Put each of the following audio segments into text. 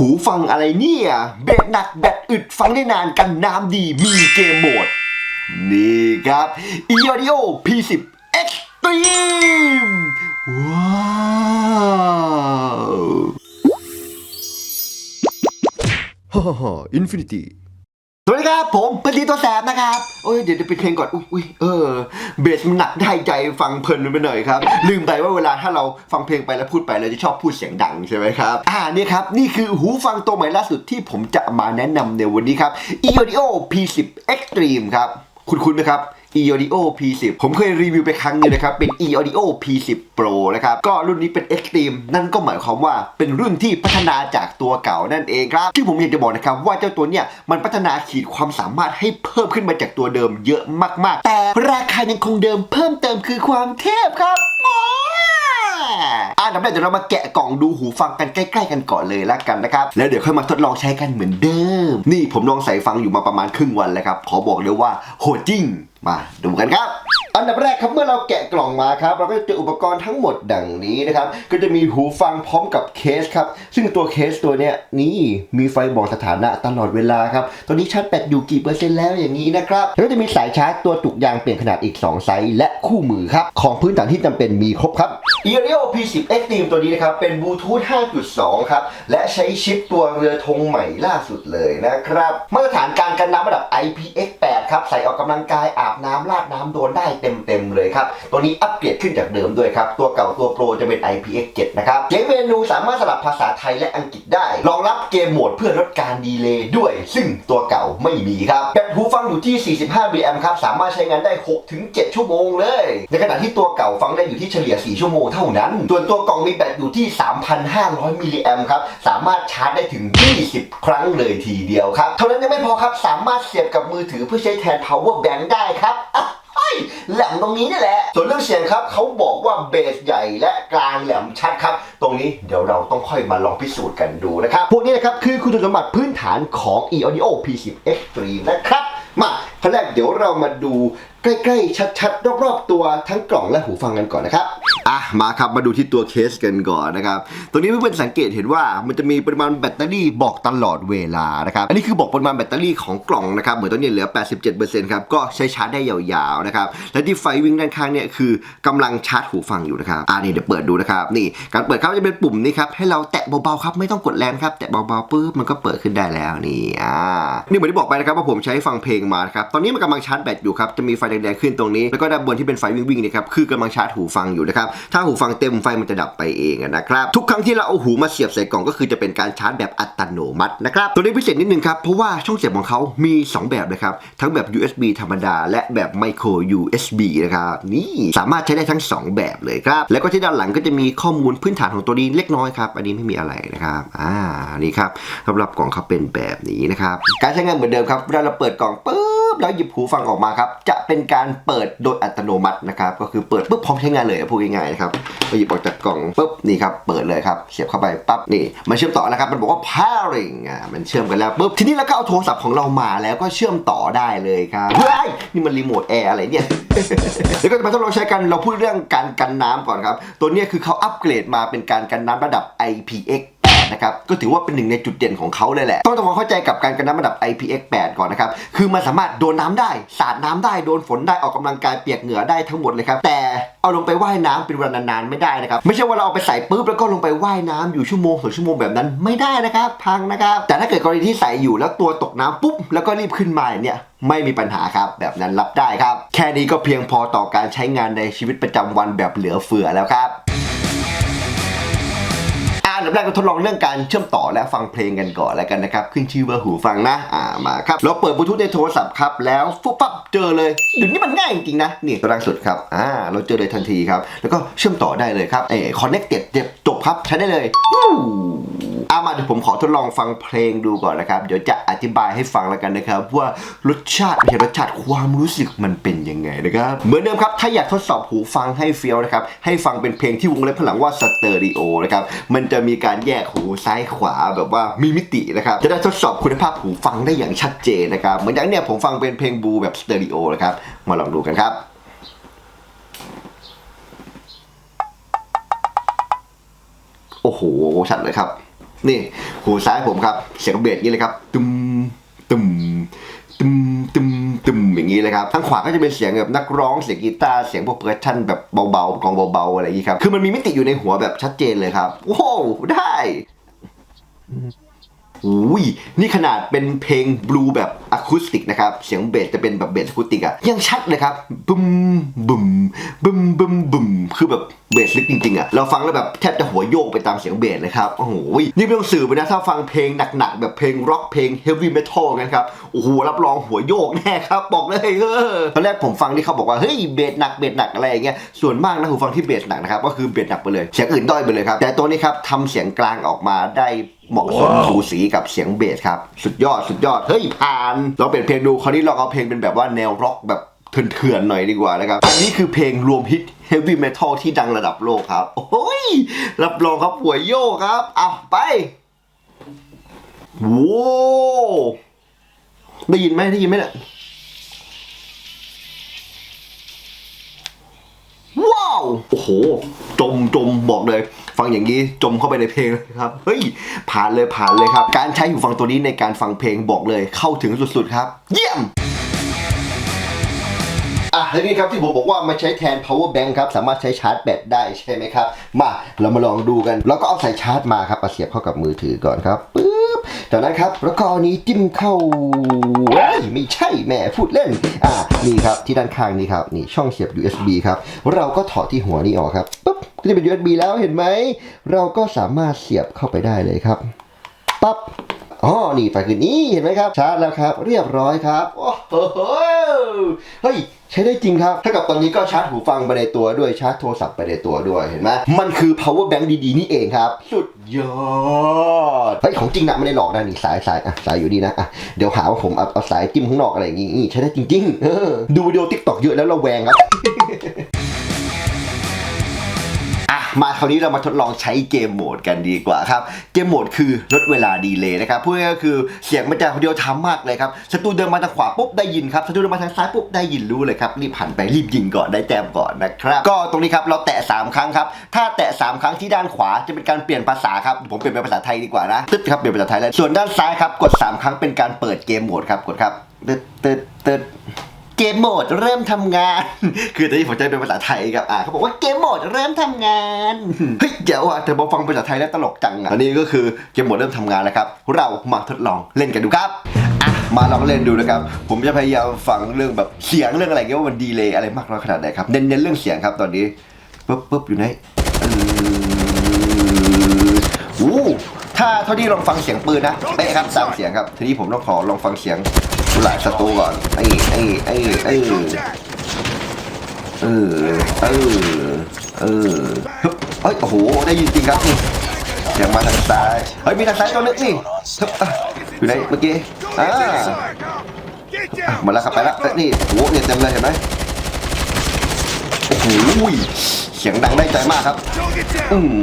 หูฟังอะไรเนี่ยเบสหนักแบตอึดฟังได้นานกันน้ำดีมีเกมโหมด นี่ครับ e o d i o P10 Extreme ว้าวฮ่าฮ่าอินฟินิตี้สวัส ดีครับ ผมปฏิตัวแสบนะครับ โอ้ยเดี๋ยวไปิดเพลงก่อนอุ้ยอุ้ยเออ เบสมันหนักได้ใจฟังเพลินไปหน่อยครับ ลืมไปว่าเวลาถ้าเราฟังเพลงไปแล้วพูดไปเราจะชอบพูดเสียงดังใช่ไหมครับ อ่านี่ครับ นี่คือหูฟังตัวใหม่ล่าสุดที่ผมจะมาแนะนำในวันนี้ครับ e audio P10 Extreme ครับ คุณคุณไหมครับ e audio P10 ผมเคยรีวิวไปครั้งหนึงนะครับ เป็น e audio P10 Pro นะครับ ก็รุ่นนี้เป็น Extreme นั่นก็หมายความว่าเป็นรุ่นที่พัฒนาจากตัวเก่านั่นเองครับ ที่ผมอยากจะบอกนะครับว่าเจ้าตัวเนี้ยมันพัฒนาขีดความสามารถให้เพิ่มขึ้นมาจากตัวเดิมเยอะมาก ๆ แต่ราคายังคงเดิมเพิ่มเติมคือความเทพครับ อ่าดับแรกเดี๋ยวเรามาแกะกล่องดูหูฟังกันใกล้ๆกันก่อนเลยละกันนะครับ แล้วเดี๋ยวค่อยมาทดลองใช้กันเหมือนเดิม นี่ผมลองใส่ฟังอยู่มาประมาณครึ่งวันแล้วครับ ขอบอกเลยว่าโหดจริง มาดูกันครับ อันดับแรกครับเมื่อเราแกะกล่องมาครับเราก็จะเจออุปกรณ์ทั้งหมดดังนี้นะครับก็จะมีหูฟังพร้อมกับเคสครับซึ่งตัวเคสตัวเนี้ยนี่มีไฟบอกสถานะตลอดเวลาครับตอนนี้ชาร์จแบตอยู่กี่เปอร์เซ็นต์แล้วอย่างนี้นะครับแล้วก็จะมีสายชาร์จตัวจุกยางเปลี่ยนขนาดอีก 2 ไซส์และคู่มือครับของพื้นฐานที่จำเป็นมีครบครับ e a r i o P10 Extreme ตัวนี้นะครับเป็นบลูทูธ 5.2 ครับและใช้ชิปตัวเรือธงใหม่ล่าสุดเลยนะครับมาตรฐานการกันน้ำระดับ IPX8 ครับใส่ออกกำลังกายอาบน้ำลาดน้ำโดนได้เต็มๆเลยครับตัวนี้อัปเกรดขึ้นจากเดิมด้วยครับตัวเก่าตัวโปรจะเป็น IPX7 นะครับเกมเมนูสามารถสลับภาษาไทยและอังกฤษได้ รองรับเกมโหมดเพื่อลดการดีเลย์ด้วย ซึ่งตัวเก่าไม่มีครับแบตหูฟังอยู่ที่ 45 mAh ครับสามารถใช้งานได้ 6-7 ชั่วโมงเลย ในขณะที่ตัวเก่าฟังได้อยู่ที่เฉลี่ย 4 ชั่วโมงเท่านั้น ส่วนตัวกล่องมีแบตอยู่ที่ 3,500 มิลลิแอมครับ สามารถชาร์จได้ถึง 20 ครั้งเลยทีเดียวครับ เท่านั้นยังไม่พอครับ สามารถเสียบกับมือถือเพื่อใช้แทน power bank ได้ครับอะเฮ้ยแหลมตรงนี้นี่แหละ ส่วนเรื่องเสียงครับเขาบอกว่าเบสใหญ่และกลางแหลมชัดครับ ตรงนี้เดี๋ยวเราต้องค่อยมาลองพิสูจน์กันดูนะครับ พวกนี้นะครับคือคุณสมบัติพื้นฐานของ e audio P10 Extreme นะครับ มาขั้นแรกเดี๋ยวเรามาดูใกล้ ๆ ชัด ๆ รอบ ๆ ตัวทั้งกล่องและหูฟังกันก่อนนะครับ อะ มาครับ มาดูที่ตัวเคสกันก่อนนะครับ ตรงนี้เพื่อนๆสังเกตเห็นว่ามันจะมีปริมาณแบตเตอรี่บอกตลอดเวลานะครับ อันนี้คือบอกปริมาณแบตเตอรี่ของกล่องนะครับ เหมือนตอนนี้เหลือ 87%ครับ ก็ใช้ชาร์จได้ยาวๆนะครับ และที่ไฟวิ่งด้านข้างเนี่ยคือกำลังชาร์จหูฟังอยู่นะครับ อ่านี่เดี๋ยวเปิดดูนะครับ นี่ การเปิดครับจะเป็นปุ่มนี้ครับ ให้เราแตะเบาๆครับ ไม่ต้องกดแรงครับ แตะเบาๆปุ๊บมันก็เปิดขึ้นได้แล้วนี่ อ่า นี่เหมือนที่บอกไปนะครับว่าผมใช้ฟังเพลงมานะครับตอนนี้มันกำลังชาร์จแบตอยู่ครับจะมีไฟแดงๆขึ้นตรงนี้ แล้วก็ด้านบนที่เป็นไฟวิ่งๆนี่ครับคือกำลังชาร์จหูฟังอยู่นะครับถ้าหูฟังเต็มไฟมันจะดับไปเองนะครับทุกครั้งที่เราเอาหูมาเสียบใส่กล่องก็คือจะเป็นการชาร์จแบบอัตโนมัตินะครับตัวนี้พิเศษนิดนึงครับเพราะว่าช่องเสียบของเขามี 2 แบบนะครับทั้งแบบ USB ธรรมดา และแบบ micro USB นะครับนี่สามารถใช้ได้ทั้ง 2 แบบเลยครับแล้วก็ที่ด้านหลังก็จะมีข้อมูลพื้นฐานของตัวนี้เล็กน้อยครับอันนี้ไม่มีอะไรนะครับอ่านี่ครับสำหรับกล่องเขาเป็นแบบนี้นะครับการใช้งานเหมือนเดิมครับเวลาเราเปิดกล่องปุ๊บ แล้วหยิบหูฟังออกมาครับ จะเป็นการเปิดโดยอัตโนมัตินะครับ ก็คือเปิดปุ๊บพร้อมใช้งานเลยพูดง่ายๆนะครับพอหยิบออกจากกล่องปุ๊บนี่ครับเปิดเลยครับเสียบเข้าไปปั๊บนี่มันเชื่อมต่อแล้วครับมันบอกว่า pairing อะมันเชื่อมกันแล้วปุ๊บทีนี้เราก็เอาโทรศัพท์ของเรามาแล้วก็เชื่อมต่อได้เลยครับเฮ้ยนี่มันรีโมทแอร์อะไรเนี่ยเดี๋ยวก็จะมาทดลองใช้กันเราพูดเรื่องการกันน้ำก่อนครับ ตัวนี้คือเขาอัปเกรดมาเป็นการกันน้ำระดับ IPX นะครับก็ถือว่าเป็นหนึ่งในจุดเด่นของเขาเลยแหละ ต้องทำความเข้าใจกับการกันน้ำระดับ IPX8 ก่อนนะครับ คือมันสามารถโดนน้ำได้ สาดน้ำได้ โดนฝนได้ ออกกำลังกายเปียกเหงื่อได้ทั้งหมดเลยครับ แต่เอาลงไปว่ายน้ำเป็นเวลานานๆไม่ได้นะครับ ไม่ใช่ว่าเราเอาไปใส่ปุ๊บแล้วก็ลงไปว่ายน้ำอยู่ชั่วโมงสองชั่วโมงแบบนั้นไม่ได้นะครับพังนะครับ แต่ถ้าเกิดกรณีที่ใส่อยู่แล้วตัวตกน้ำปุ๊บแล้วก็รีบขึ้นมาเนี่ยไม่มีปัญหาครับแบบนั้นรับได้ครับ แค่นี้ก็เพียงพอต่อการใช้งานในชีวิตประจำวันแบบเหลือเฟือแล้วครับ อ่าอันดับแรกเราทดลองเรื่องการเชื่อมต่อและฟังเพลงกันก่อนแล้วกันนะครับ ขึ้นชื่อว่าหูฟังนะ อ่า มาครับ เราเปิดบลูทูธในโทรศัพท์ครับ แล้วฟุบปั๊บเจอเลยเดี๋ยวนี้มันง่ายจริงๆนะ นี่ตัวล่างสุดครับ อ่า เราเจอเลยทันทีครับ แล้วก็เชื่อมต่อได้เลยครับ เอ่คอนเนคเต็ดจบครับ ใช้ได้เลยวู้ ดี๋ยวผมขอทดลองฟังเพลงดูก่อนนะครับ เดี๋ยวจะอธิบายให้ฟังแล้วกันนะครับ ว่ารสชาติไม่ใช่รสชาติความรู้สึกมันเป็นยังไงนะครับ เหมือนเดิมครับ ถ้าอยากทดสอบหูฟังให้เฟี้ยวนะครับ ให้ฟังเป็นเพลงที่วงเล็บพางหลังว่าสเตอริโอนะครับ มันจะมีการแยกหูซ้ายขวาแบบว่ามีมิตินะครับ จะได้ทดสอบคุณภาพหูฟังได้อย่างชัดเจนนะครับ เหมือนอย่างเนี้ยผมฟังเป็นเพลงบูแบบสเตอริโอนะครับ มาลองดูกันครับโอ้โห ชัดเลยครับ นี่หูซ้ายผมครับ เสียงเบสนี้เลยครับตึมตึมตึมตึมตึมอย่างนี้เลยครับทางขวาก็จะเป็นเสียงแบบนักร้องเสียงกีตาร์เสียงพวกเพอร์ชั่นแบบเบาๆกองเบาๆอะไรอย่างนี้ครับคือมันมีมิติอยู่ในหัวแบบชัดเจนเลยครับโอ้โหได้ อุ้ยนี่ขนาดเป็นเพลงบลูแบบอะคูสติกนะครับ เสียงเบสจะเป็นแบบเบสอะคูสติกอะยังชัดเลยครับบึมบึมบึมบึมบึมคือแบบเบสลึกจริงๆอะเราฟังแล้วแบบแทบจะหัวโยกไปตามเสียงเบสเลยครับ โอ้โหนี่ไม่ต้องสื่อไปนะ ถ้าฟังเพลงหนักๆ แบบเพลงร็อกเพลงเฮฟวี่เมทัลกันครับ โอ้โห รับรองหัวโยกแน่ครับ บอกเลยเออตอนแรกผมฟังที่เขาบอกว่า เฮ้ยเบสหนักเบสหนักอะไรอย่างเงี้ยส่วนมากนะผมฟังที่เบสหนักนะครับก็คือเบสหนักไปเลยเสียงอื่นด้อยไปเลยครับแต่ตัวนี้ครับทำเสียงกลางออกมาได้ เหมาะสมสูสีกับเสียงเบสครับ สุดยอดสุดยอด เฮ้ย ผ่าน เราเปลี่ยนเพลงดูคราวนี้เราเอาเพลงเป็นแบบว่าแนวร็อกแบบเถื่อนๆหน่อยดีกว่านะครับ อันนี้คือเพลงรวมฮิตเฮฟวี่เมทัลที่ดังระดับโลกครับ โอ้ย รับรองครับหัวโยกครับเอาไปโว้ได้ยินไหมได้ยินไหมเนี่ยว้าว โอ้โห จมจมบอกเลย ฟังอย่างนี้จมเข้าไปในเพลงเลยครับ เฮ้ย ผ่านเลยผ่านเลยครับ การใช้หูฟังตัวนี้ในการฟังเพลงบอกเลยเข้าถึงสุดๆครับ เยี่ยมอะแล้วนี่ครับที่ผมบอกว่ามาใช้แทน power bank ครับ สามารถใช้ชาร์จแบตได้ใช่ไหมครับ มาเรามาลองดูกัน แล้วก็เอาสายชาร์จมาครับมาเสียบเข้ากับมือถือก่อนครับปึ๊บ จากนั้นครับแล้วก็เอานี้จิ้มเข้าไม่ใช่แม่พูดเล่นอะนี่ครับที่ด้านข้างนี้ครับนี่ช่องเสียบ USB ครับเราก็ถอดที่หัวนี้ออกครับปุ๊บก็จะเป็น USB แล้วเห็นไหมเราก็สามารถเสียบเข้าไปได้เลยครับปั๊บอ๋อ นี่ไฟคือนี้เห็นไหมครับ ชาร์จแล้วครับ เรียบร้อยครับ โอ้โห เฮ้ย ใช้ได้จริงครับ ถ้ากับตอนนี้ก็ชาร์จหูฟังไปในตัวด้วยชาร์จโทรศัพท์ไปในตัวด้วยเห็นไหมมันคือ power bank ดีๆ นี่เองครับ สุดยอดเฮ้ยของจริงนะไม่ได้หลอกนะนี่สายสายอะสายอยู่ดีนะอะเดี๋ยวหาว่าผมเอาเอาสายจิ้มข้างนอกอะไรอย่างงี้ใช้ได้จริงๆดูวิดีโอทิกตอกเยอะแล้วเราแวงครับ มาคราวนี้เรามาทดลองใช้เกมโหมดกันดีกว่าครับ เกมโหมดคือลดเวลาดีเลย์นะครับพูดง่ายๆก็คือเสียงมันจะเดียวทำมากเลยครับศัตรูเดินมาทางขวาปุ๊บได้ยินครับศัตรูเดินมาทางซ้ายปุ๊บได้ยินรู้เลยครับรีบหันไปรีบยิงก่อนได้แต้มก่อนนะครับก็ตรงนี้ครับเราแตะ 3 ครั้งครับถ้าแตะ 3 ครั้งที่ด้านขวาจะเป็นการเปลี่ยนภาษาครับผมเปลี่ยนเป็นภาษาไทยดีกว่านะตึ๊ดครับเปลี่ยนเป็นภาษาไทยแล้วส่วนด้านซ้ายครับกด 3 ครั้งเป็นการเปิดเกมโหมดครับกดครับตึ๊ดตึ๊ดตึ๊ด เกมโหมดเริ่มทำงาน คือตอนนี้ผมจะเป็นภาษาไทยครับอ่าเขาบอกว่าเกมโหมดเริ่มทำงาน เฮ้ยเดี๋ยวอะแต่พอฟังภาษาไทยแล้วตลกจังอะอันนี้ก็คือเกมโหมดเริ่มทำงานแล้วครับ เรามาทดลองเล่นกันดูครับอะมาลองเล่นดูนะครับ ผมจะพยายามฟังเรื่องแบบเสียงเรื่องอะไรเงี้ยว่ามันดีเลยอะไรมากน้อยขนาดไหนครับเน้นๆเรื่องเสียงครับตอนนี้ปุ๊บปุ๊บอยู่ไหนอออู้ถ้าเท่าที่ลองฟังเสียงปืนนะเป๊ะครับตามเสียงครับทีนี้ผมต้องขอลองฟังเสียง หลายศัตรูก่อนไอ้ไอ้ไอ้ไอ้เออเออเออเอ้ยโอ้โหได้ยินจริงครับนี่เสียงมาทางซ้ายเฮ้ยมีทางซ้ายตัวนึงนี่ฮึอยู่ไหนเมื่อกี้อ่ามดแล้วครับไปแล้วนี่โอ้โหเนี่ยเต็มเลยเห็นไหมโอ้โหเสียงดังได้ใจมากครับอืม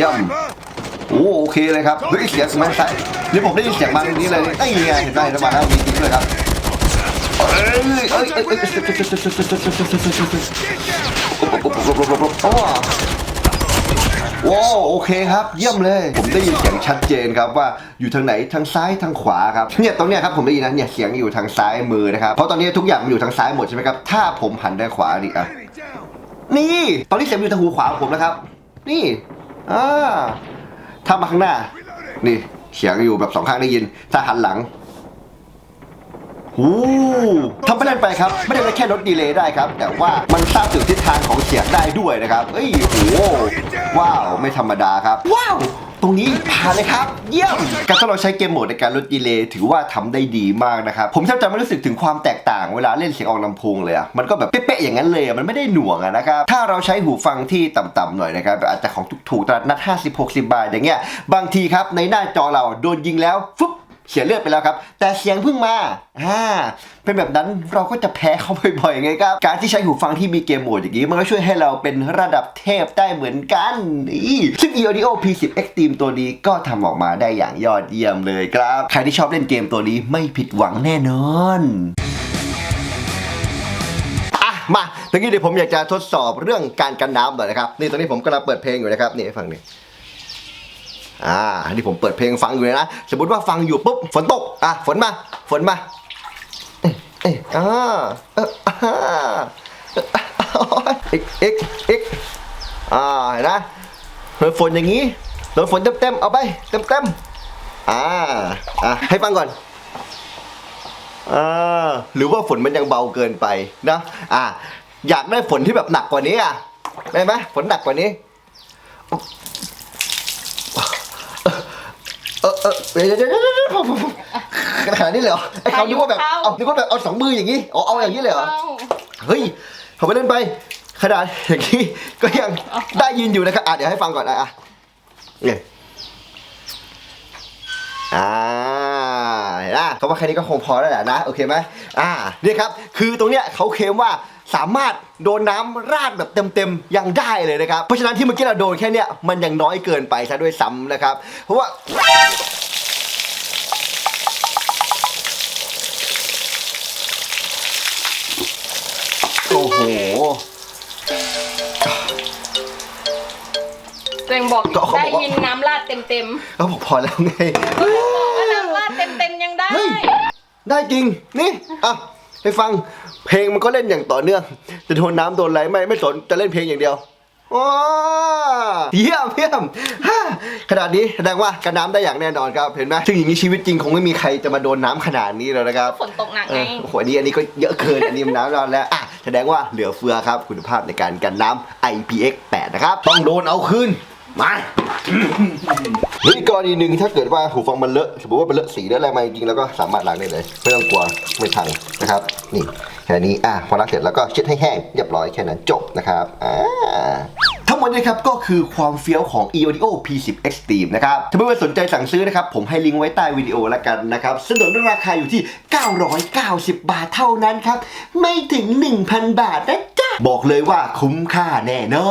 ย่ำ โอ้โอเคเลยครับเฮ้ยเสียงมาใส่นี่ผมได้ยินเสียงมาตรงนี้เลยไอ้ไงเห็นไหมเห็นไหมแล้วมีจริงเลยครับเอ้ยเอ้ยเอ้ยเอ้ยว้าวโอเคครับเยี่ยมเลย ผมได้ยินเสียงชัดเจนครับว่าอยู่ทางไหนทางซ้ายทางขวาครับเนี่ยตรงเนี้ยครับผมได้ยินนะเนี่ยเสียงอยู่ทางซ้ายมือนะครับเพราะตอนนี้ทุกอย่างมันอยู่ทางซ้ายหมดใช่ไหมครับถ้าผมหันด้านขวาดิอะนี่ ตอนนี้เสียงอยู่ทางหูขวาของผมนะครับ นี่อ่า ถ้ามาข้างหน้า นี่เสียงอยู่แบบสองข้างได้ยิน ถ้าหันหลังหูทำไม่เล่นไปครับ ไม่ได้แค่ลดดีเลย์ได้ครับ แต่ว่ามันทราบถึงทิศทางของเสียงได้ด้วยนะครับ เอ้ยโอ้โหว้าว ไม่ธรรมดาครับ ว้าว รงนี้ผ่านเลยครับ เยี่ยม การทดลองใช้เกมโหมดในการลดดีเลย์ถือว่าทำได้ดีมากนะครับ ผมแทบจะไม่รู้สึกถึงความแตกต่างเวลาเล่นเสียงออกลำโพงเลยอะมันก็แบบเป๊ะๆอย่างนั้นเลยมันไม่ได้หน่วงอะนะครับ ถ้าเราใช้หูฟังที่ต่ำๆหน่อยนะครับแบบอาจจะของถูกๆตลาดนัด 50-60 บาทอย่างเงี้ย บางทีครับในหน้าจอเราโดนยิงแล้วฟึ๊บ เสียเลือดไปแล้วครับ แต่เสียงเพิ่งมาอ่าเป็นแบบนั้นเราก็จะแพ้เขาบ่อยๆไงครับ การที่ใช้หูฟังที่มีเกมโหมดอย่างนี้ มันก็ช่วยให้เราเป็นระดับเทพได้เหมือนกันนี่ซึ่ง e-audio p10 extreme ตัวนี้ก็ทำออกมาได้อย่างยอดเยี่ยมเลยครับ ใครที่ชอบเล่นเกมตัวนี้ไม่ผิดหวังแน่นอนอะมาตอนนี้เดี๋ยวผมอยากจะทดสอบเรื่องการกันน้ำหน่อยนะครับ นี่ตอนนี้ผมกำลังเปิดเพลงอยู่นะครับ นี่ให้ฟังนี่ อ่าอันนี้ผมเปิดเพลงฟังอยู่เลยนะสมมติว่าฟังอยู่ปุ๊บฝนตกอะฝนมาฝนมาเอ๊ะเอ๊ะอ่าเอออ่าเอ็กเอ็กเอ็กอ่าเห็นนะโดนฝนอย่างนี้โดนฝนเต็มๆเอาไปเต็มๆอ่าอะให้ฟังก่อนอ่าหรือว่าฝนมันยังเบาเกินไปนะอ่าอยากได้ฝนที่แบบหนักกว่านี้อะได้ไหมฝนหนักกว่านี้ ออเออเดี๋ยวเดี๋ยวเดี๋ยวเดี๋ยวขนาดนี้เลยเหรอไอ้เขานึกว่าแบบเอานึกว่าแบบเอาสองมืออย่างนี้อ๋อเอาอย่างนี้เลยเหรอเฮ้ยเขาไปเล่นไปขนาดอย่างนี้ก็ยังได้ยินอยู่นะครับอะเดี๋ยวให้ฟังก่อนนะอะเนี่ยอ่า เห็นนะเขาว่าแค่นี้ก็คงพอแล้วแหละนะโอเคไหมอ่านี่ครับคือตรงเนี้ยเขาเคลมว่าสามารถโดนน้ำราดแบบเต็มๆยังได้เลยนะครับ เพราะฉะนั้นที่เมื่อกี้เราโดนแค่เนี้ยมันยังน้อยเกินไปซะด้วยซ้ำนะครับ เพราะว่าโอ้โหตัวเองบอกก็เขาบอกว่าได้ยินน้ำราดเต็มเต็มเขาบอกพอแล้วไง ๆ ได้เฮ้ย ได้จริง นี่ อะ ให้ฟัง เพลงมันก็เล่นอย่างต่อเนื่อง จะโดนน้ำโดนอะไรไม่ไม่สน จะเล่นเพลงอย่างเดียวว้าเยี่ยมเยี่ยมฮ่าขนาดนี้แสดงว่ากันน้ำได้อย่างแน่นอนครับ เห็นไหมซึ่งอย่างนี้ชีวิตจริงคงไม่มีใครจะมาโดนน้ำขนาดนี้แล้วนะครับ ฝนตกหนักเอไง อโอ้โหอันนี้อันนี้ก็เยอะเกิน อันนี้มันน้ำร้อนแล้วอะแสดงว่าเหลือเฟือครับ คุณภาพในการกันน้ำ IPX 8 นะครับ ต้องโดนเอาคืน มาหรืออีกกรณีหนึ่งถ้าเกิดว่าหูฟังมันเลอะสมมติว่าเป็นเลอะสีเลอะอะไรมาจริงๆแล้วก็สามารถล้างได้เลยไม่ต้องกลัวไม่พังนะครับ นี่แค่นี้อะพอล้างเสร็จแล้วก็เช็ดให้แห้งเรียบร้อยแค่นั้นจบนะครับอ่าทั้งหมดนี้ครับก็คือความเฟี้ยวของ eOdio P10 Extreme นะครับถ้าเพื่อนๆสนใจสั่งซื้อนะครับ ผมให้ลิงก์ไว้ใต้วิดีโอแล้วกันนะครับซึ่งนราคาอยู่ที่ 990 บาทเท่านั้นครับ ไม่ถึง 1,000 บาทนะจ๊ะ บอกเลยว่าคุ้มค่าแน่นอ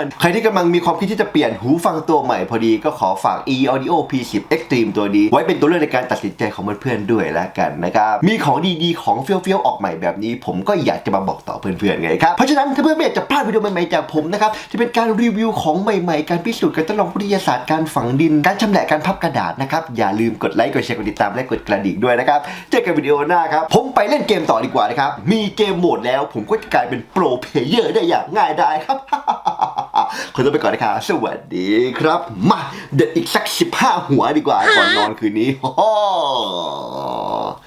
น ใครที่กำลังมีความคิดที่จะเปลี่ยนหูฟังตัวใหม่พอดีก็ขอฝาก e audio p10 extreme ตัวนี้ ไว้เป็นตัวเลือกในการตัดสินใจของเพื่อนๆด้วยแล้วกันนะครับ มีของดีๆของเฟี้ยวๆออกใหม่แบบนี้ ผมก็อยากจะมาบอกต่อเพื่อนๆไงครับ เพราะฉะนั้นถ้าเพื่อนๆอยากจะพลาดวิดีโอใหม่ๆจากผมนะครับที่เป็นการรีวิวของใหม่ๆ การพิสูจน์การทดลองวิทยาศาสตร์การฝังดิน การชำแหละการพับกระดาษนะครับอย่าลืมกดไลค์กดแชร์กดติดตามและกดกระดิ่งด้วยนะครับเจอกันวิดีโอหน้าครับผมไปเล่นเกมต่อดีกว่านะครับมีเกมโหมดแล้วผมก็จะกลายเป็นโปรเพลเยอร์ได้อย่างง่ายดายครับขอตัวไปก่อนนะครับ สวัสดีครับ มาเด็ดอีกสัก 15 หัวดีกว่าก่อนนอนคืนนี้